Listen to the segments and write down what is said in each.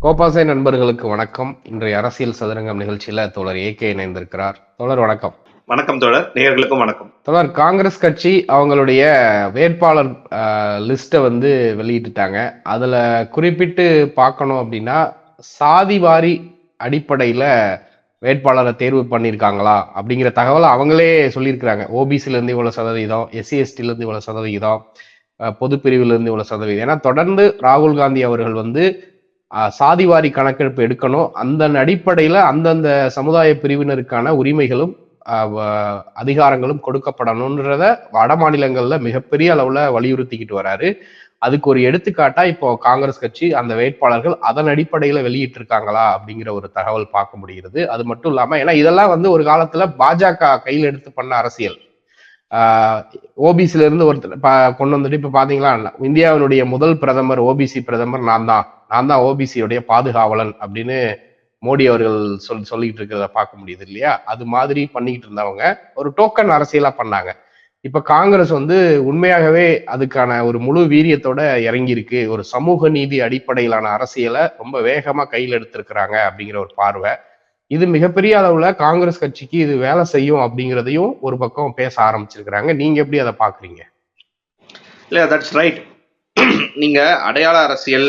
கோபாசை நண்பர்களுக்கு வணக்கம். இன்றைய அரசியல் சதுரங்கம் நிகழ்ச்சியில தோழர் ஏகே இணைந்திருக்கிறார். தோழர் வணக்கம். வணக்கம் தோழர். நேயர்களுக்கும் வணக்கம். தோழர் காங்கிரஸ் கட்சி அவங்களுடைய வேட்பாளர் லிஸ்ட்டை வந்து வெளியிட்டுட்டாங்க. அதுல குறிப்பிட்டு பார்க்கணும் அப்படின்னா சாதி வாரி அடிப்படையில வேட்பாளரை தேர்வு பண்ணியிருக்காங்களா? அப்படிங்கிற தகவலை அவங்களே சொல்லியிருக்கிறாங்க. ஓபிசில இருந்து இவ்வளவு சதவீதம் எஸ்சி எஸ்டில இருந்து இவ்வளவு சதவிகிதம் அஹ், பொது பிரிவிலிருந்து இவ்வளவு சதவீதம். ஏன்னா தொடர்ந்து ராகுல் காந்தி அவர்கள் வந்து சாதிவாரி கணக்கெடுப்பு எடுக்கணும். அந்த அடிப்படையில அந்தந்த சமுதாய பிரிவினருக்கான உரிமைகளும் அதிகாரங்களும் கொடுக்கப்படணுன்றத வட மாநிலங்கள்ல மிகப்பெரிய அளவுல வலியுறுத்திக்கிட்டு வராரு. அதுக்கு ஒரு எடுத்துக்காட்டா இப்போ காங்கிரஸ் கட்சி அந்த வேட்பாளர்கள் அதன் அடிப்படையில வெளியிட்டிருக்காங்களா அப்படிங்கிற ஒரு தகவல் பார்க்க முடிகிறது. அது மட்டும் இல்லாம ஏன்னா இதெல்லாம் வந்து ஒரு காலத்துல பாஜக கையில் எடுத்து பண்ண அரசியல். ஓபிசில இருந்து ஒருத்தர் கொண்டு வந்துட்டு இப்ப பாத்தீங்களா இந்தியாவினுடைய முதல் பிரதமர் ஓபிசி பிரதமர் நான் தான். நான் தான் ஓபிசியுடைய பாதுகாவலன் அப்படின்னு மோடி அவர்கள் சொல் சொல்லிட்டு இருக்கிறத பார்க்க முடியுது இல்லையா? அது மாதிரி பண்ணிக்கிட்டு இருந்தவங்க ஒரு டோக்கன் அரசியலா பண்ணாங்க. இப்ப காங்கிரஸ் வந்து உண்மையாகவே அதுக்கான ஒரு முழு வீரியத்தோட இறங்கியிருக்கு. ஒரு சமூக நீதி அடிப்படையிலான அரசியலை ரொம்ப வேகமா கையில் எடுத்திருக்கிறாங்க அப்படிங்கிற ஒரு பார்வை. இது மிகப்பெரிய அளவுல காங்கிரஸ் கட்சிக்கு இது வேலை செய்யும் அப்படிங்கிறதையும் ஒரு பக்கம் பேச ஆரம்பிச்சிருக்கிறாங்க. நீங்க எப்படி அதை பாக்குறீங்க? இல்ல தட்ஸ் ரைட் நீங்க அடையாள அரசியல்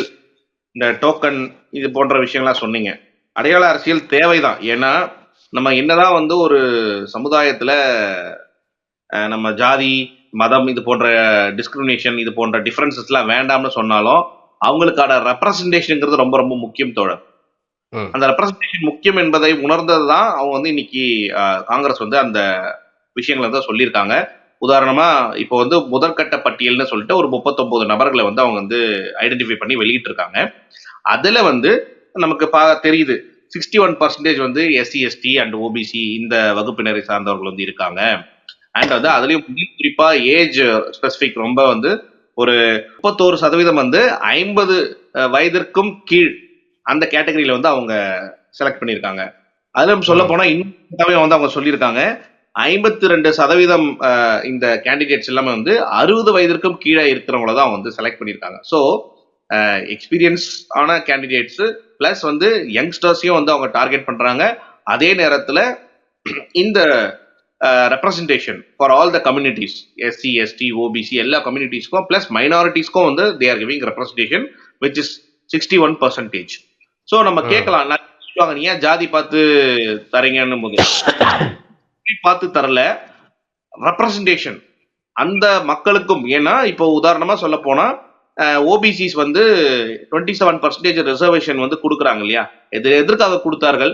இந்த டோக்கன் இது போன்ற விஷயங்கள்லாம் சொன்னீங்க. அடையாள அரசியல் தேவைதான். ஏன்னா நம்ம என்னதான் வந்து ஒரு சமுதாயத்துல நம்ம ஜாதி மதம் இது போன்ற டிஸ்கிரிமினேஷன் இது போன்ற டிஃப்ரென்சஸ்லாம் வேண்டாம்னு சொன்னாலும் அவங்களுக்கான ரெப்ரசன்டேஷனுங்கிறது ரொம்ப ரொம்ப முக்கியம் தோழர். அந்த ரெப்ரஸன்டேஷன் முக்கியம் என்பதை உணர்ந்தது தான் அவங்க வந்து இன்னைக்கு காங்கிரஸ் வந்து அந்த விஷயங்களை தான் சொல்லியிருக்காங்க. உதாரணமா இப்போ வந்து முதற்கட்ட பட்டியல்னு சொல்லிட்டு ஒரு முப்பத்தொன்பது நபர்களை வந்து அவங்க வந்து ஐடென்டிஃபை பண்ணி வெளியிட்டிருக்காங்க. அதுல வந்து நமக்கு பா தெரியுது. சிக்ஸ்டி ஒன் பர்சன்டேஜ் வந்து எஸ்சி எஸ்டி அண்ட் ஓபிசி இந்த வகுப்பினரை சார்ந்தவர்கள் வந்து இருக்காங்க. அண்ட் வந்து அதுலயும் குறிப்பா ஏஜ் ஸ்பெசிபிக் ரொம்ப வந்து ஒரு முப்பத்தோரு சதவீதம் வந்து ஐம்பது வயதிற்கும் கீழ் அந்த கேட்டகரியில வந்து அவங்க செலக்ட் பண்ணியிருக்காங்க. அதுல சொல்ல போனா இன்னும் வந்து அவங்க சொல்லியிருக்காங்க. ஐம்பத்தி ரெண்டு சதவீதம் இந்த கேண்டிடேட்ஸ் எல்லாமே வந்து அறுபது வயதிற்கும் கீழே இருக்கிறவங்கள தான் வந்து செலக்ட் பண்ணியிருக்காங்க. ஸோ எக்ஸ்பீரியன்ஸ் ஆன கேண்டிடேட்ஸ் பிளஸ் வந்து யங்ஸ்டர்ஸையும் வந்து அவங்க டார்கெட் பண்றாங்க. அதே நேரத்தில் இந்த representation for all the communities SC ST OBC எல்லா கம்யூனிட்டிஸ்க்கும் பிளஸ் மைனாரிட்டிஸ்க்கும் வந்து they are giving representation which is sixty one percentage so நம்ம. கேட்கலாம். சொல்லுவாங்க? நீ ஏன் ஜாதி பார்த்து தரீங்கன்னு போது? பார்த்து தரல. ரெப்ரசன்டேஷன் அந்த மக்களுக்கும் ஏன்னா இப்போ உதாரணமா சொல்ல போனா ஓபிசிஸ் வந்து டுவெண்ட்டி செவன் பர்சன்டேஜ் ரிசர்வேஷன் வந்து கொடுக்குறாங்க இல்லையா? இது எதற்காக கொடுத்தார்கள்?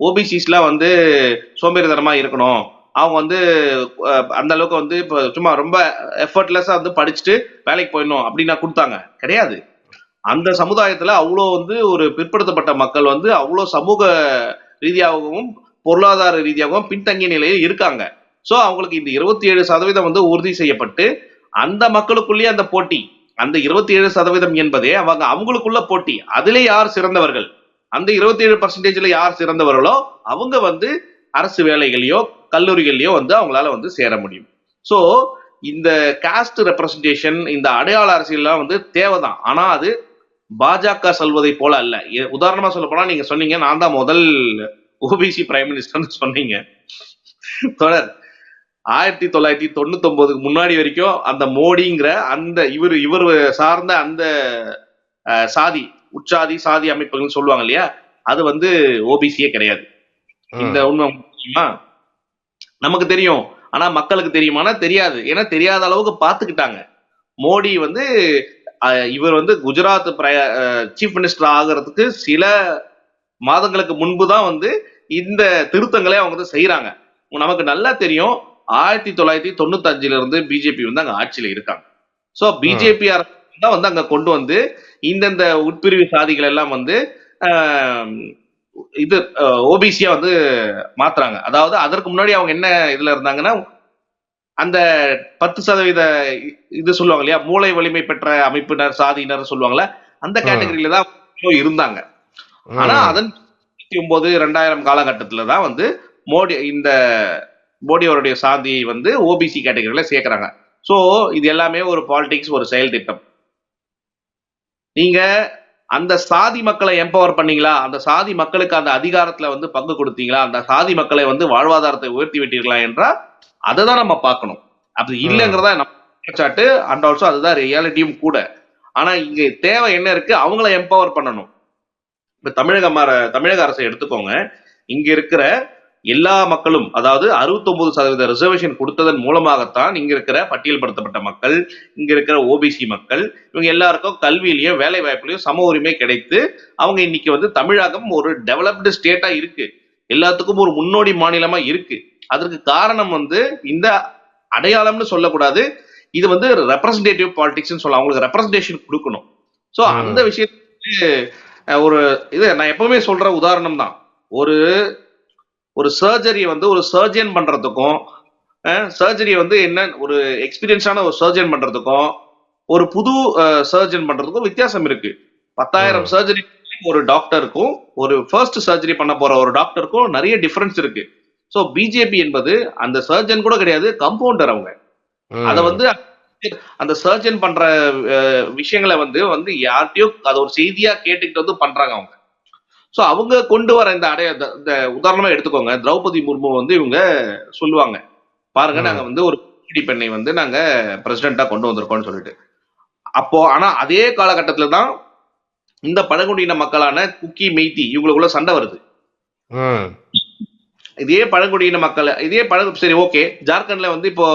ஓபிசிஸ்லாம் வந்து சோம்பேறித்தனமா இருக்கணும். அவங்க வந்து அந்த அளவுக்கு வந்து இப்போ சும்மா ரொம்ப எஃபர்ட்லெஸ்ஸாக வந்து படிச்சுட்டு வேலைக்கு போயிடணும் அப்படின்னா கொடுத்தாங்க. கிடையாது. அந்த சமுதாயத்துல அவ்வளோ வந்து ஒரு பிற்படுத்தப்பட்ட மக்கள் வந்து அவ்வளோ சமூக ரீதியாகவும் பொருளாதார ரீதியாகவும் பின்தங்கிய நிலையில் இருக்காங்க. ஸோ அவங்களுக்கு இந்த இருபத்தி ஏழு சதவீதம் வந்து உறுதி செய்யப்பட்டு அந்த மக்களுக்குள்ளேயே அந்த போட்டி அந்த இருபத்தி ஏழு சதவீதம் என்பதே அவங்க அவங்களுக்குள்ள போட்டி. அதிலே யார் சிறந்தவர்கள்? அந்த இருபத்தி ஏழு பர்சன்டேஜ்ல யார் சிறந்தவர்களோ அவங்க வந்து அரசு வேலைகளையோ கல்லூரிகள்லையோ வந்து அவங்களால வந்து சேர முடியும். ஸோ இந்த காஸ்ட் ரெப்ரசன்டேஷன் இந்த அடையாள அரசியல்லாம் வந்து தேவைதான். ஆனா அது பாஜக சொல்வதை போல அல்ல. உதாரணமா சொல்ல போனா நீங்க சொன்னீங்க நான் தான் முதல் ஓபிசி பிரைம் மினிஸ்டர்னு சொன்னீங்க. தொடர். ஆயிரத்தி தொள்ளாயிரத்தி தொண்ணூத்தி ஒன்பதுக்கு முன்னாடி வரைக்கும் அந்த மோடிங்கிற அந்த இவர் இவர் சார்ந்த அந்த சாதி உற்சாதி சாதி அமைப்புகள் சொல்லுவாங்க இல்லையா? அது வந்து ஓபிசியே கிடையாது. இந்த உண்மை நமக்கு தெரியும். ஆனா மக்களுக்கு தெரியுமானா தெரியாது. ஏன்னா தெரியாத அளவுக்கு பார்த்துக்கிட்டாங்க. மோடி வந்து இவர் வந்து குஜராத் சீஃப் மினிஸ்டர் ஆகிறதுக்கு சில மாதங்களுக்கு முன்பு தான் வந்து இந்த திருத்தங்களே அவங்க வந்து செய்யறாங்க நமக்கு நல்லா தெரியும் ஆயிரத்தி தொள்ளாயிரத்தி தொண்ணூத்தி அஞ்சுல இருந்து பிஜேபி வந்து அங்க ஆட்சியில இருக்காங்க. சோ பிஜேபி அரசு தான் வந்து அங்க கொண்டு வந்து இந்தந்த உட்பிரிவு சாதிகள் எல்லாம் வந்து இது ஓபிசியா வந்து மாத்துறாங்க. அதாவது அதற்கு முன்னாடி அவங்க என்ன இதுல இருந்தாங்கன்னா அந்த பத்து சதவீத இது சொல்லுவாங்க இல்லையா? மூளை வலிமை பெற்ற அமைப்பினர் சாதியினர் சொல்லுவாங்கல்ல? அந்த. கேட்டகரியில தான் இருந்தாங்க. ஆனா அதன் ஒன்பது ரெண்டாயிரம் காலகட்டத்துல தான் வந்து மோடி இந்த மோடி அவருடைய சாதியை வந்து ஓபிசி கேட்டகரியில சேர்க்கறாங்க. சோ இது எல்லாமே ஒரு பாலிடிக்ஸ் ஒரு செயல் திட்டம். நீங்க அந்த சாதி மக்களை எம்பவர் பண்ணீங்களா? அந்த சாதி மக்களுக்கு அந்த அதிகாரத்துல வந்து பங்கு கொடுத்தீங்களா? அந்த சாதி மக்களை வந்து வாழ்வாதாரத்தை உயர்த்தி விட்டீர்களா என்றால் அதை தான் நம்ம பார்க்கணும். அப்படி இல்லைங்கிறதா நம்ம குற்றச்சாட்டு அண்ட் ஆல்சோ அதுதான் ரியாலிட்டியும் கூட. ஆனா இங்க தேவை என்ன இருக்கு? அவங்கள எம்பவர் பண்ணணும். இப்ப தமிழக தமிழக அரசை எடுத்துக்கோங்க. இங்க இருக்கிற எல்லா மக்களும் அதாவது 69% சதவீத ரிசர்வேஷன் கொடுத்ததன் மூலமாகத்தான் இங்க இருக்கிற பட்டியல்படுத்தப்பட்ட மக்கள் இங்க இருக்கிற ஓபிசி மக்கள் இவங்க எல்லாருக்கும் கல்வியிலயும் வேலை வாய்ப்புலயும் சம உரிமை கிடைத்து அவங்க இன்னைக்கு வந்து தமிழகம் ஒரு டெவலப்டு ஸ்டேட்டா இருக்கு. எல்லாத்துக்கும் ஒரு முன்னோடி மாநிலமா இருக்கு. அதற்கு காரணம் வந்து இந்த அடையாளம்னு சொல்லக்கூடாது. இது வந்து ரெப்ரசன்டேட்டிவ் பாலிடிக்ஸ்னு சொல்லலாம். அவங்களுக்கு ரெப்ரசன்டேஷன் கொடுக்கணும். ஸோ. அந்த விஷயத்துக்கு ஒரு இது நான் எப்பவுமே சொல்ற உதாரணம் தான். ஒரு ஒரு சர்ஜரி வந்து ஒரு சர்ஜன் பண்றதுக்கும் சர்ஜரி வந்து என்ன ஒரு எக்ஸ்பீரியன்ஸான ஒரு சர்ஜன் பண்றதுக்கும் ஒரு புது சர்ஜன் பண்றதுக்கும் வித்தியாசம் இருக்கு. பத்தாயிரம். சர்ஜரி ஒரு டாக்டருக்கும் ஒரு ஃபர்ஸ்ட் சர்ஜரி பண்ண போற ஒரு டாக்டருக்கும் நிறைய டிஃபரன்ஸ் இருக்கு. ஸோ பிஜேபி என்பது அந்த சர்ஜன் கூட கிடையாது கம்பவுண்டர் அவங்க. அத வந்து அந்த சர்ஜன் பண்ற விஷயங்களை வந்து வந்து யார்கிட்டயோ அது ஒரு செய்தியா கேட்டுக்கிட்டு வந்து பண்றாங்க அவங்க சோ அவங்க கொண்டு வர இந்த அடைய இந்த- உதாரணமா எடுத்துக்கோங்க திரௌபதி முர்மு வந்து இவங்க சொல்லுவாங்க பாருங்க. நாங்க வந்து ஒரு பெண்ணை வந்து நாங்க பிரசிடென்ட்டா கொண்டு வந்திருக்கோம்னு சொல்லிட்டு அப்போ ஆனா அதே காலகட்டத்துல தான் இந்த பழங்குடியின மக்களான குக்கி மெய்த்தி இவங்களுக்குள்ள சண்டை வருது. இதே பழங்குடியின மக்கள் இதே பழகு சரி ஓகே ஜார்க்கண்ட்ல வந்து இப்போ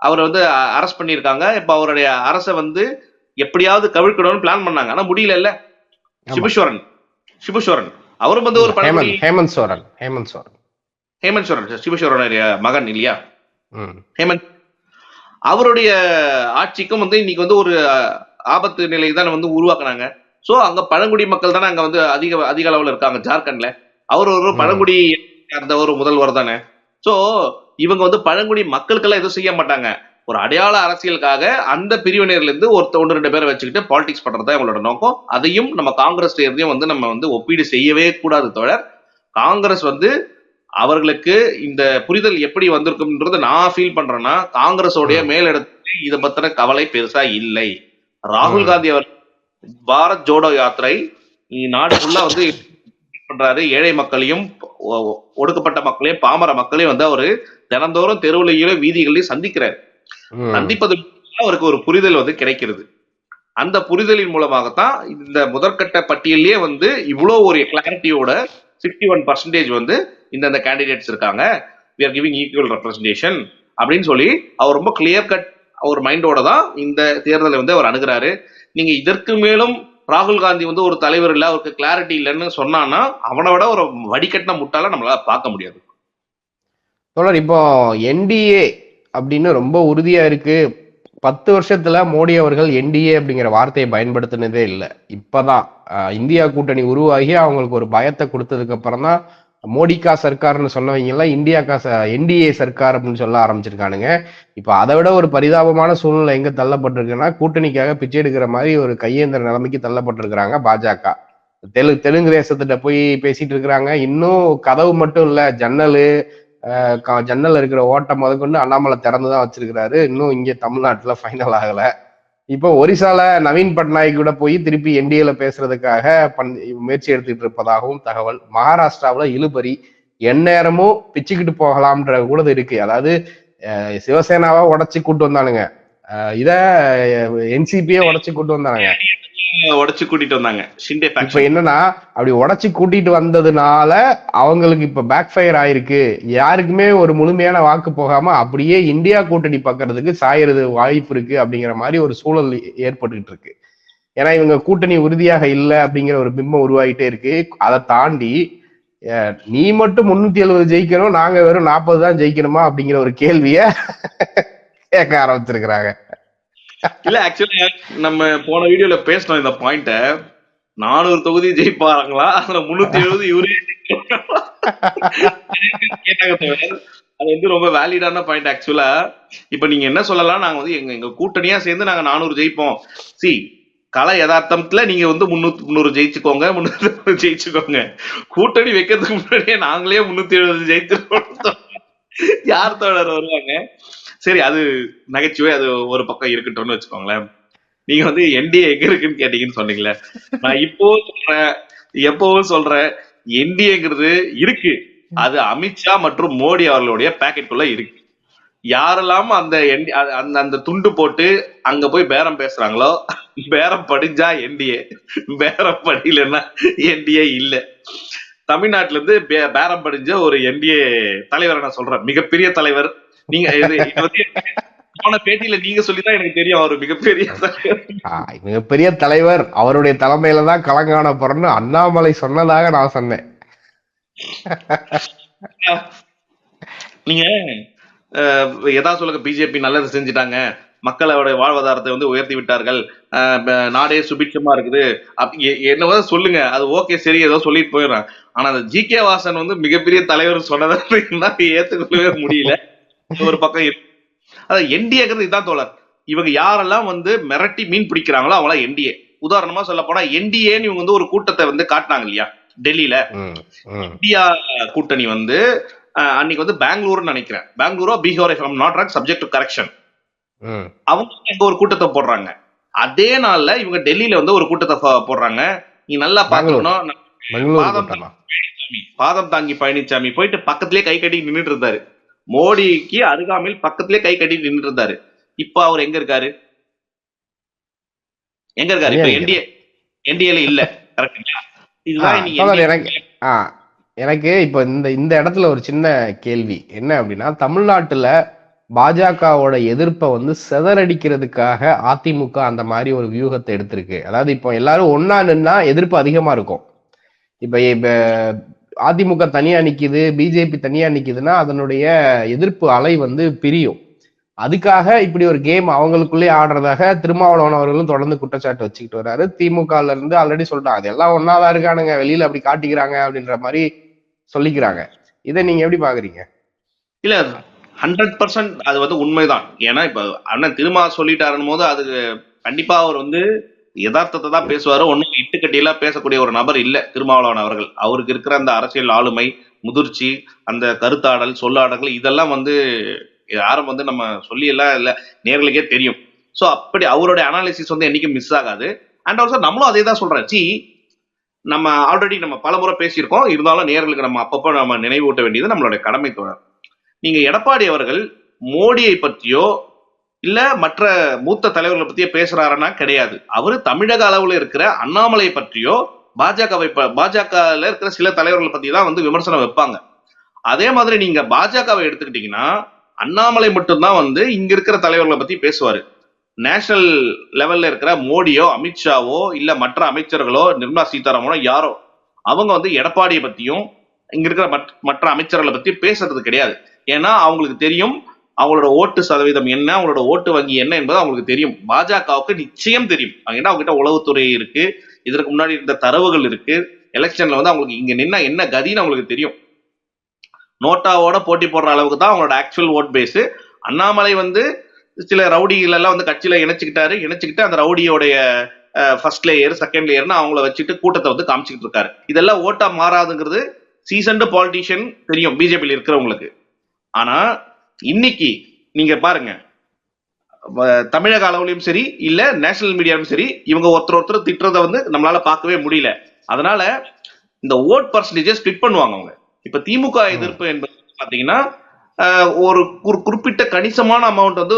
அவரை வந்து அரெஸ்ட் பண்ணியிருக்காங்க. இப்போ அவருடைய அரசை வந்து எப்படியாவது கவிழ்க்கணும்னு பிளான் பண்ணாங்க. ஆனா முடியல இல்ல. சிபுஸ்வரன். சிபுஸ்வரன். அவரும் வந்து ஒரு பழங்குடி. ஹேமந்த் சோரன் ஹேமந்த் சோரன். ஹேமந்த் சோரன் சிபுஸ்வரனுடைய மகன் இல்லையா. ஹேமந்த். அவருடைய ஆட்சிக்கும் வந்து இன்னைக்கு வந்து ஒரு ஆபத்து நிலை தான் வந்து உருவாக்குனாங்க. சோ அங்க பழங்குடி மக்கள் தானே அங்க வந்து அதிக அதிக அளவுல இருக்காங்க ஜார்க்கண்ட்ல. அவர் ஒரு. பழங்குடி அந்த ஒரு முதல்வர் தானே? சோ இவங்க வந்து பழங்குடி மக்களுக்கெல்லாம் எதுவும் செய்ய மாட்டாங்க. ஒரு அடையாள அரசியலுக்காக அந்த பிரிவினர்ல இருந்து ஒருத்த ஒன்று ரெண்டு பேரை வச்சுக்கிட்டு பாலிடிக்ஸ் பண்றது தான் இவங்களோட நோக்கம். அதையும் நம்ம காங்கிரஸ் இதையும் வந்து நம்ம வந்து ஒப்பீடு செய்யவே கூடாது தோழர். காங்கிரஸ் வந்து அவர்களுக்கு இந்த புரிதல் எப்படி வந்திருக்கும்ன்றது நான் ஃபீல் பண்றேன்னா காங்கிரஸோடைய. மேலிடத்துல இதை பத்தின கவலை பெருசா இல்லை. ராகுல். காந்தி அவர் பாரத் ஜோடோ யாத்திரை நாடு ஃபுல்லா வந்து பண்றாரு. ஏழை மக்களையும் ஒடுக்கப்பட்ட மக்களையும் பாமர மக்களையும் வந்து அவரு தினந்தோறும் தெருவுலையும் வீதிகளையும் சந்திக்கிறார். சந்திப்பது அவருக்கு ஒரு புரிதல் வந்து கிடைக்கிறது. அந்த புரிதலின் மூலமாகத்தான் இந்த முதற்கட்ட பட்டியலே வந்து இவ்வளோ ஒரு கிளாரிட்டியோட சிக்ஸ்டி ஒன் பர்சன்டேஜ் வந்து இந்தந்த கேண்டிடேட்ஸ் இருக்காங்க. We are giving equal representation அப்படின்னு சொல்லி அவர் ரொம்ப கிளியர் கட் அவர் மைண்டோட தான் இந்த தேர்தலை வந்து அவர் அணுகுறாரு. நீங்க இதற்கு மேலும் ராகுல் காந்தி வந்து ஒரு தலைவர் இல்லை அவருக்கு கிளாரிட்டி இல்லைன்னு சொன்னான்னா அவனை விட ஒரு வடிகட்டின முட்டால நம்மளால பார்க்க முடியாது. தோழர் இப்போ என்டிஏ அப்படின்னு ரொம்ப உறுதியா இருக்கு. பத்து வருஷத்துல மோடி அவர்கள் என்டிஏ அப்படிங்கிற வார்த்தையை பயன்படுத்தினதே இல்லை. இப்பதான் இந்தியா கூட்டணி உருவாகி அவங்களுக்கு ஒரு பயத்தை கொடுத்ததுக்கு அப்புறம் தான் மோடிக்கா சர்க்கார்னு சொன்னவங்க எல்லாம் ச என்டிஏ சர்க்கார் அப்படின்னு சொல்ல ஆரம்பிச்சிருக்கானுங்க. இப்போ அதை விட ஒரு பரிதாபமான சூழ்நிலை எங்க தள்ளப்பட்டிருக்குன்னா கூட்டணிக்காக பிச்சை எடுக்கிற மாதிரி ஒரு கையேந்திர நிலைமைக்கு தள்ளப்பட்டிருக்கிறாங்க பாஜக. தெலு தெலுங்கு தேசத்திட்ட போய் பேசிட்டு இருக்கிறாங்க. இன்னும் கதவு மட்டும் இல்ல ஜன்னலு ஜன்னல் இருக்கிற ஓட்டம் முதற்கொண்டு அண்ணாமலை திறந்து தான் வச்சிருக்கிறாரு. இன்னும் இங்கே தமிழ்நாட்டில் ஃபைனல் ஆகலை. இப்போ ஒரிசால நவீன் பட்நாயக் கூட போய் திருப்பி என்டிஏல பேசுறதுக்காக பண் முயற்சி எடுத்துட்டு இருப்பதாகவும் தகவல். மகாராஷ்டிராவில் இழுபறி. எந்நேரமும் பிச்சுக்கிட்டு போகலாம்ன்ற கூட இருக்கு. அதாவது சிவசேனாவை உடச்சி கூட்டு வந்தானுங்க. இதை இத என்சிபியே கூட்டு வந்தானுங்க. உடைச்சு கூட்டிட்டு வந்தாங்க. ஷிண்டே இப்ப என்னன்னா அப்படி உடைச்சு கூட்டிட்டு வந்ததுனால அவங்களுக்கு இப்ப பேக் ஃபயர் ஆயிருக்கு. யாருக்குமே ஒரு முழுமையான வாக்கு போகாம அப்படியே இந்தியா கூட்டணி பாக்குறதுக்கு சாயறது வாய்ப்பு இருக்கு அப்படிங்கிற மாதிரி ஒரு சூழல் ஏற்பட்டுகிட்டு இருக்கு. ஏன்னா இவங்க கூட்டணி உறுதியாக இல்லை அப்படிங்கிற ஒரு பிம்பம் உருவாகிட்டே இருக்கு. அதை தாண்டி நீ மட்டும் முன்னூத்தி எழுபது ஜெயிக்கணும் நாங்க வெறும் நாற்பது தான் ஜெயிக்கணுமா அப்படிங்கிற ஒரு கேள்விய கேட்க ஆரம்பிச்சிருக்கிறாங்க. இல்ல ஆக்சுவலி நம்ம போன வீடியோல பேசணும் இந்த பாயிண்ட நானூறு தொகுதி ஜெயிப்பாங்களா? அதுல முன்னூத்தி எழுபது இவரே கேட்டாங்க அது வந்து ரொம்ப வேலிடான பாயிண்ட் ஆக்சுவலா இப்ப நீங்க என்ன சொல்லலாம்? நாங்க வந்து எங்க எங்க கூட்டணியா சேர்ந்து நாங்க நானூறு ஜெயிப்போம். சி கலை யதார்த்தத்துல நீங்க வந்து முன்னூத்தி முந்நூறு ஜெயிச்சுக்கோங்க முன்னூத்தி ஜெயிச்சுக்கோங்க. கூட்டணி வைக்கிறதுக்கு முன்னாடியே நாங்களே முன்னூத்தி எழுபது ஜெயிச்சிருக்கோம் யார் தோழர் வருவாங்க? சரி அது நகைச்சுவை அது ஒரு பக்கம் இருக்கட்டும்னு வச்சுக்கோங்களேன். நீங்க வந்து என்டிஏ எங்க இருக்குன்னு கேட்டீங்கன்னு சொன்னீங்களே. நான் இப்போ சொல்றேன் எப்பவும் சொல்றேன் என்டிஏங்கிறது இருக்கு. அது அமித்ஷா மற்றும் மோடி அவர்களுடைய பாக்கெட்டுக்குள்ள இருக்கு. யாரெல்லாம் அந்த அந்த அந்த துண்டு போட்டு அங்க போய் பேரம் பேசுறாங்களோ பேரம் படிஞ்சா என்டிஏ பேரம் படியலன்னா என்டிஏ இல்ல. தமிழ்நாட்டுல இருந்து பே- பேரம் படிஞ்ச ஒரு என்டிஏ தலைவரை நான் சொல்றேன். மிகப்பெரிய தலைவர். நீங்க போன பேட்டியில நீங்க சொல்லிதான் எனக்கு தெரியும் அவர் மிகப்பெரிய தலைவர். மிகப்பெரிய தலைவர். அவருடைய தலைமையில தான் கலங்கான போறன்னு அண்ணாமலை சொன்னதாக நான் சொன்னேன். நீங்க எதா சொல்லுங்க. பிஜேபி நல்லது செஞ்சுட்டாங்க. மக்களோட வாழ்வாதாரத்தை வந்து உயர்த்தி விட்டார்கள். நாடே சுபிட்சமா இருக்குது. என்னவோ சொல்லுங்க. அது ஓகே சரி ஏதோ சொல்லிட்டு போயிடுறான் ஆனா அந்த ஜி கே வாசன் வந்து மிகப்பெரிய தலைவர் சொன்னதை ஏத்துக்கொள்ளவே முடியல. ஒரு பக்கம் அதான் என்டிஏங்கிறது இதான் தோழர். இவங்க யாரெல்லாம் வந்து மிரட்டி மீன் பிடிக்கிறாங்களோ அவங்களாம் என்டிஏ உதாரணமா சொல்ல போனா என்டிஏன்னு இவங்க வந்து ஒரு கூட்டத்தை வந்து காட்டினாங்க இல்லையா? டெல்லியில. இந்தியா கூட்டணி வந்து அன்னைக்கு வந்து பெங்களூர்னு நினைக்கிறேன். பெங்களூரோ Bihar if not wrong subject to correction. அவங்க எங்க ஒரு கூட்டத்தை போடுறாங்க. அதே நாள்ல இவங்க டெல்லியில வந்து ஒரு கூட்டத்தை போடுறாங்க. நீ நல்லா பெங்களூரு. பாதம் தாங்கி பழனிசாமி போயிட்டு பக்கத்திலே கை கட்டி நின்னுட்டு இருந்தாரு. மோடிக்கு அருகாமையில் பக்கத்திலே கை கட்டி நின்னுட்டு இருந்தாரு. இப்ப அவர் எங்க இருக்காரு? எங்க இருக்காரு? இப்ப என்டிஏ என்டிஏல இல்ல. கரெக்டுங்களா இதுதான். எனக்கு எனக்கு இப்ப இந்த இந்த இடத்துல ஒரு சின்ன கேள்வி. என்ன அப்படின்னா தமிழ்நாட்டுல பாஜகவோட எதிர்ப்பை வந்து சிதறடிக்கிறதுக்காக அதிமுக அந்த மாதிரி ஒரு வியூகத்தை எடுத்திருக்கு. அதாவது இப்போ எல்லாரும் ஒன்னா நின்னா எதிர்ப்பு அதிகமா இருக்கும். இப்ப இப்ப அதிமுக தனியா நிக்குது பிஜேபி தனியா நிக்குதுன்னா அதனுடைய எதிர்ப்பு அலை வந்து பிரியும். அதுக்காக இப்படி ஒரு கேம் அவங்களுக்குள்ளே ஆடுறதாக திருமாவளவன் அவர்களும் தொடர்ந்து குற்றச்சாட்டு வச்சுக்கிட்டு வர்றாரு திமுகல இருந்து ஆல்ரெடி சொல்றாங்க அதெல்லாம் ஒன்னாதான் இருக்கானுங்க வெளியில அப்படி காட்டிக்கிறாங்க அப்படின்ற மாதிரி சொல்லிக்கிறாங்க. இதை நீங்க எப்படி பாக்குறீங்க? இல்ல ஹண்ட்ரட் பர்சன்ட் அது வந்து உண்மைதான். ஏன்னா இப்ப அண்ணன் திருமா சொல்லிட்டாருன்னு போது அது கண்டிப்பா அவர் வந்து யதார்த்தத்தை தான் பேசுவாரு. ஒன்னும் இட்டுக்கட்டியெல்லாம் பேசக்கூடிய ஒரு நபர் இல்ல திருமாவளவன் அவர்கள். அவருக்கு இருக்கிற அந்த அரசியல் ஆளுமை முதிர்ச்சி அந்த கருத்தாடல் சொல்லாடல்கள் இதெல்லாம் வந்து யாரும் வந்து நம்ம சொல்லி எல்லாம் இல்ல நேர்களுக்கே தெரியும். சோ அப்படி அவருடைய அனாலிசிஸ் வந்து என்னைக்கும் மிஸ் ஆகாது. அண்ட் ஆல்சோ நம்மளும் அதே தான் சொல்றேன். சி நம்ம ஆல்ரெடி நம்ம பல முறை பேசியிருக்கோம். இருந்தாலும் நேர்களுக்கு நம்ம அப்பப்போ நம்ம நினைவூட்ட வேண்டியது நம்மளுடைய கடமை தோழர். நீங்க எடப்பாடி அவர்கள் மோடியை பற்றியோ இல்ல மற்ற மூத்த தலைவர்களை பத்தியோ பேசுறாருன்னா கிடையாது. அவரு தமிழக அளவுல இருக்கிற அண்ணாமலை பற்றியோ பாஜகவை ப- பாஜகல இருக்கிற சில தலைவர்களை பத்தி தான் வந்து விமர்சனம் வைப்பாங்க. அதே மாதிரி நீங்க பாஜகவை எடுத்துக்கிட்டீங்கன்னா அண்ணாமலை மட்டும்தான் வந்து இங்க இருக்கிற தலைவர்களை பத்தி பேசுவாரு. நேஷனல் லெவல்ல இருக்கிற மோடியோ அமித்ஷாவோ இல்ல மற்ற அமைச்சர்களோ நிர்மலா சீதாராமனோ யாரோ அவங்க வந்து எடப்பாடியை பத்தியும் இங்க இருக்கிற மற்ற- மற்ற அமைச்சர்களை பத்தி பேசுறது கிடையாது. ஏன்னா அவங்களுக்கு தெரியும் அவங்களோட ஓட்டு சதவீதம் என்ன அவங்களோட ஓட்டு வங்கி என்ன என்பது அவங்களுக்கு தெரியும். பாஜகவுக்கு நிச்சயம் தெரியும். ஏன்னா அவங்க கிட்ட உளவுத்துறை இருக்கு இதற்கு முன்னாடி இருந்த தரவுகள் இருக்கு எலெக்ஷன்ல வந்து அவங்களுக்கு இங்க நின்னா என்ன கதின்னு அவங்களுக்கு தெரியும். நோட்டாவோட போட்டி போடுற அளவுக்கு தான் அவங்களோட ஆக்சுவல் ஓட் பேஸ் அண்ணாமலை வந்து சில ரவுடிகள் எல்லாம் வந்து கட்சியில இணைச்சுக்கிட்டாரு. இணைச்சுக்கிட்டு அந்த ரவுடியோடைய ஃபர்ஸ்ட் லேயர் செகண்ட் லேயர்னு அவங்கள வச்சுட்டு கூட்டத்தை வந்து காமிச்சுக்கிட்டு இருக்காரு. இதெல்லாம் ஓட்டா மாறாதுங்கிறது சீசன்டு பாலிட்டிஷியன் தெரியும் பிஜேபியில் இருக்கிறவங்களுக்கு. ஆனா இன்னைக்கு நீங்க பாருங்க. தமிழக அளவுலயும் சரி இல்ல நேஷனல் மீடியாவும் சரி இவங்க ஒருத்தர் ஒருத்தர் திட்டுறத வந்து நம்மளால பார்க்கவே முடியல. அதனால இந்த ஓட் பர்சன்டேஜை ஸ்பிட் பண்ணுவாங்க அவங்க. இப்ப திமுக எதிர்ப்பு என்பது பாத்தீங்கன்னா ஒரு குறிப்பிட்ட கணிசமான அமௌண்ட் வந்து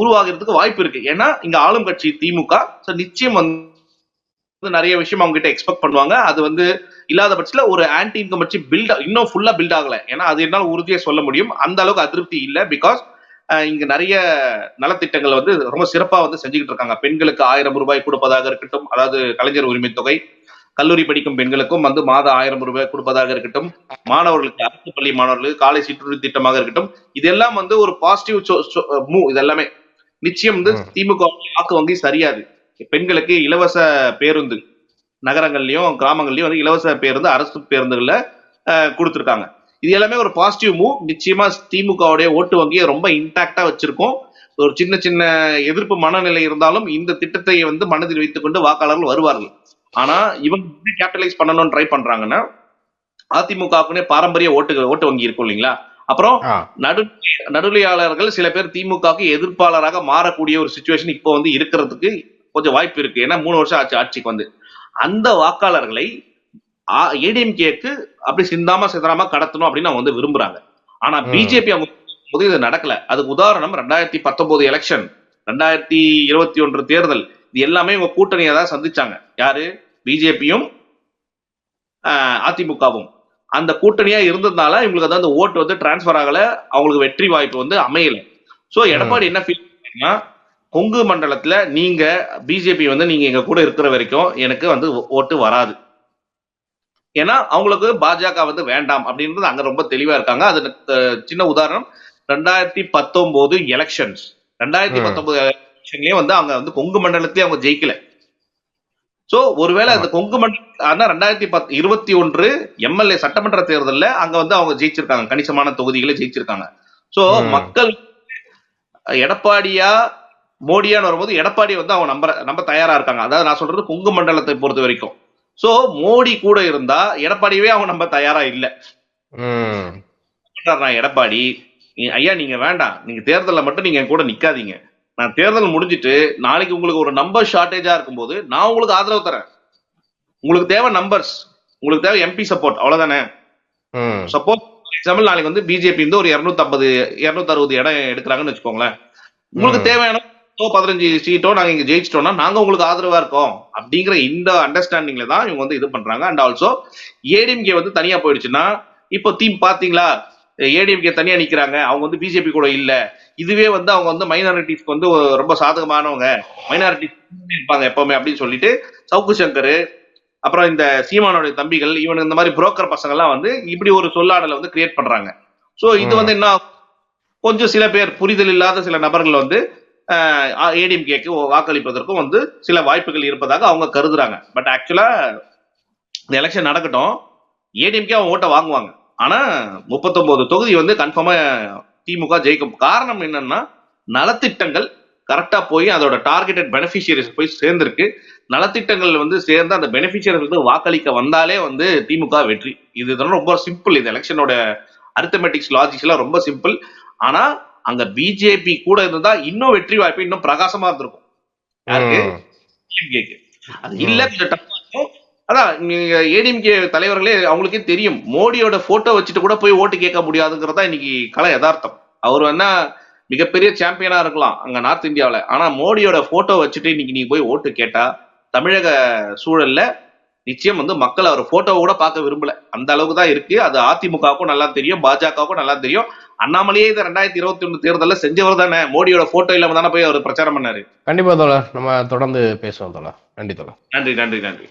உருவாகிறதுக்கு வாய்ப்பு இருக்கு. ஏன்னா இங்க ஆளும் கட்சி திமுக நிச்சயம் வந்து நிறைய விஷயம் அவங்க கிட்ட எக்ஸ்பெக்ட் பண்ணுவாங்க. அது வந்து இல்லாத பட்சத்துல ஒரு ஆன்டி இன்கம் வச்சு பில்ட் இன்னும் ஃபுல்லா பில்ட் ஆகல. ஏன்னா அது என்னால உறுதியா சொல்ல முடியும். அந்த அளவுக்கு அதிருப்தி இல்ல பிகாஸ் இங்க நிறைய நலத்திட்டங்கள் வந்து ரொம்ப சிறப்பா வந்து செஞ்சுக்கிட்டு இருக்காங்க. பெண்களுக்கு ஆயிரம் ரூபாய் கொடுப்பதாக இருக்கட்டும். அதாவது கலைஞர் உரிமை தொகை கல்லூரி படிக்கும் பெண்களுக்கும் வந்து மாதம் ஆயிரம் ரூபாய் கொடுப்பதாக இருக்கட்டும். மாணவர்களுக்கு அரசு பள்ளி மாணவர்களுக்கு காலை சிற்றுண்டி திட்டமாக இருக்கட்டும். இதெல்லாம் வந்து ஒரு பாசிட்டிவ் மூவ் இதெல்லாமே. நிச்சயம் வந்து ம். திமுக வாக்கு வங்கி சரியாது. பெண்களுக்கு இலவச பேருந்து நகரங்கள்லயும் கிராமங்கள்லயும் வந்து இலவச பேருந்து அரசு பேருந்துகள்ல கொடுத்திருக்காங்க. இது எல்லாமே ஒரு பாசிட்டிவ் மூவ் நிச்சயமா திமுகவுடைய ஓட்டு வங்கியை ரொம்ப இன்டாக்டா வச்சிருக்கோம். ஒரு சின்ன சின்ன எதிர்ப்பு மனநிலை இருந்தாலும் இந்த திட்டத்தை வந்து மனதில் வைத்துக்கொண்டு வாக்காளர்கள் வருவார்கள். ஆனா இவங்க கேபிட்டலைஸ் பண்ணணும்னு ட்ரை பண்றாங்கன்னா அதிமுகவுக்குனே பாரம்பரிய ஓட்டு ஓட்டு வங்கி இருக்கும் இல்லைங்களா? அப்புறம் நடு நடுநிலையாளர்கள் சில பேர் திமுகவுக்கு எதிர்ப்பாளராக மாறக்கூடிய ஒரு சுச்சுவேஷன் இப்போ வந்து இருக்கிறதுக்கு கொஞ்சம் வாய்ப்பு இருக்கு. ஏன்னா மூணு வருஷம் ஆச்சு ஆட்சிக்கு வந்து. அந்த வாக்காளர்களை ஏடிஎம்கேக்கு அப்படி சிந்தாம சிதறாம கடத்தணும் அப்படின்னு அவங்க வந்து விரும்புறாங்க. ஆனா. பிஜேபி அவங்க போது இது நடக்கல. அதுக்கு உதாரணம் ரெண்டாயிரத்தி பத்தொன்பது எலெக்ஷன் ரெண்டாயிரத்தி இருபத்தி ஒன்று தேர்தல் இது எல்லாமே இவங்க கூட்டணியை தான் சந்திச்சாங்க. யாரு? பிஜேபியும் அதிமுகவும். அந்த கூட்டணியா இருந்ததுனால இவங்களுக்கு அந்த ஓட்டு வந்து டிரான்ஸ்ஃபர் ஆகல. அவங்களுக்கு வெற்றி வாய்ப்பு வந்து அமையல. சோ எடப்பாடி என்ன ஃபீல் பண்ணா கொங்கு மண்டலத்துல நீங்க பிஜேபி வந்து நீங்க எங்க கூட இருக்கிற வரைக்கும் எனக்கு வந்து ஓட்டு வராது. ஏன்னா அவங்களுக்கு பாஜக வந்து வேண்டாம் அப்படின்றது அங்க ரொம்ப தெளிவா இருக்காங்க. அது சின்ன உதாரணம். ரெண்டாயிரத்தி பத்தொன்பது எலெக்ஷன்ஸ் ரெண்டாயிரத்தி ம். பத்தொன்பது எலெக்ஷன்லயே வந்து அவங்க வந்து கொங்கு மண்டலத்திலேயே அவங்க ஜெயிக்கல. சோ ஒருவேளை அந்த கொங்கு மண்டலம் ஆனா ரெண்டாயிரத்தி பத் இருபத்தி ஒன்று எம்எல்ஏ சட்டமன்ற தேர்தல்ல அங்க வந்து அவங்க ஜெயிச்சிருக்காங்க. கணிசமான தொகுதிகளை ஜெயிச்சிருக்காங்க. ம். மக்கள் எடப்பாடியா மோடியான்னு வரும்போது எடப்பாடி வந்து அவங்க நம்ப நம்ப தயாரா இருக்காங்க. அதாவது நான் சொல்றது கொங்கு மண்டலத்தை பொறுத்த வரைக்கும். சோ மோடி கூட இருந்தா எடப்பாடியவே அவங்க நம்ப தயாரா இல்ல. நான் எடப்பாடி? ஐயா நீங்க வேண்டாம். நீங்க தேர்தல்ல மட்டும் நீங்க கூட நிக்காதீங்க. நான் தேர்தல் முடிஞ்சிட்டு நாளைக்கு உங்களுக்கு ஒரு நம்பர் ஷார்டேஜா இருக்கும்போது நான் உங்களுக்கு ஆதரவு தரேன். உங்களுக்கு தேவை நம்பர்ஸ் உங்களுக்கு தேவை எம்பி சப்போர்ட் அவ்வளவுதானே. சப்போஸ் எக்ஸாம்பிள் நாளைக்கு வந்து பிஜேபி வந்து ஒரு இருநூத்தி ஐம்பது இருநூத்தி அறுபது இடம் எடுக்கிறாங்கன்னு வச்சுக்கோங்களேன். உங்களுக்கு. தேவையான பத்தோ, பதினஞ்சு சீட்டோ நாங்க இங்க ஜெயிச்சிட்டோம்னா நாங்க உங்களுக்கு ஆதரவா இருக்கோம் அப்படிங்கிற இந்த அண்டர்ஸ்டாண்டிங்ல தான் இவங்க வந்து இது பண்றாங்க. அண்ட் ஆல்சோ ஏடிஎம்கே வந்து தனியா போயிடுச்சுன்னா இப்போ தீம் பாத்தீங்களா? ஏடிஎம்கே தனியா நிக்கிறாங்க. அவங்க வந்து பிஜேபி கூட இல்ல. இதுவே வந்து அவங்க வந்து மைனாரிட்டிஸ்க்கு வந்து ரொம்ப சாதகமானவங்க. மைனாரிட்டி இருப்பாங்க எப்பவுமே அப்படின்னு சொல்லிட்டு சவுக்கு சங்கர் அப்புறம் இந்த சீமானுடைய தம்பிகள் இவன் இந்த மாதிரி புரோக்கர் பசங்க எல்லாம் வந்து இப்படி ஒரு சொல்லாடலை வந்து கிரியேட் பண்றாங்க. சோ இது. வந்து என்ன கொஞ்சம் சில பேர் புரிதல் இல்லாத சில நபர்கள் வந்து ஏடிஎம்கேக்கு வாக்களிப்பதற்கும் வந்து சில வாய்ப்புகள் இருப்பதாக அவங்க கருதுறாங்க. பட் ஆக்சுவலா இந்த எலெக்ஷன் நடக்கட்டும் ஏடிஎம்கே அவங்க ஓட்டை வாங்குவாங்க. ஆனா முப்பத்தொன்பது தொகுதி வந்து கன்ஃபார்மா திமுக ஜெயிக்கும் காரணம் என்னன்னா நலத்திட்டங்கள் கரெக்டா போய் அதோட டார்கெட்டட் பெனிஃபிஷியரிஸ் போய் சேர்ந்திருக்கு. நலத்திட்டங்கள் வந்து சேர்ந்து அந்த பெனிஃபிஷியரிஸ் வந்து வாக்களிக்க வந்தாலே வந்து திமுக வெற்றி. இதுதான் ரொம்ப சிம்பிள் இந்த எலெக்ஷனோட அரித்தமெட்டிக்ஸ் லாஜிக்ஸ்லாம் ரொம்ப சிம்பிள் ஆனா அங்க பிஜேபி கூட இருந்தா இன்னும் வெற்றி வாய்ப்பு இன்னும் பிரகாசமா இருந்திருக்கும். யாருக்கு? அது இல்ல கொஞ்சம் இருக்கும். அதான் நீங்க ஏடிஎம்கே தலைவர்களே அவங்களுக்கே தெரியும். மோடியோட போட்டோ வச்சுட்டு கூட போய் ஓட்டு கேட்க முடியாதுங்கிறதா இன்னைக்கு கலை யதார்த்தம். அவர் வேணா மிகப்பெரிய சாம்பியனா இருக்கலாம் அங்க நார்த் இந்தியாவுல ஆனா மோடியோட போட்டோ வச்சுட்டு இன்னைக்கு நீங்க போய் ஓட்டு கேட்டா தமிழக சூழல்ல நிச்சயம் வந்து மக்கள் அவர் போட்டோவை கூட பார்க்க விரும்பல. அந்த அளவுக்கு தான் இருக்கு. அது அதிமுகவுக்கும் நல்லா தெரியும் பாஜகவுக்கும் நல்லா தெரியும். அண்ணாமலையே இதை ரெண்டாயிரத்தி இருபத்தி ஒண்ணு தேர்தலில் செஞ்சவர் தானே. மோடியோட போட்டோ இல்லாம தானே போய் அவர் பிரச்சாரம் பண்ணாரு. கண்டிப்பா தோழர். நம்ம தொடர்ந்து பேசுவோம் தோழர். நன்றி தோழர். நன்றி நன்றி நன்றி.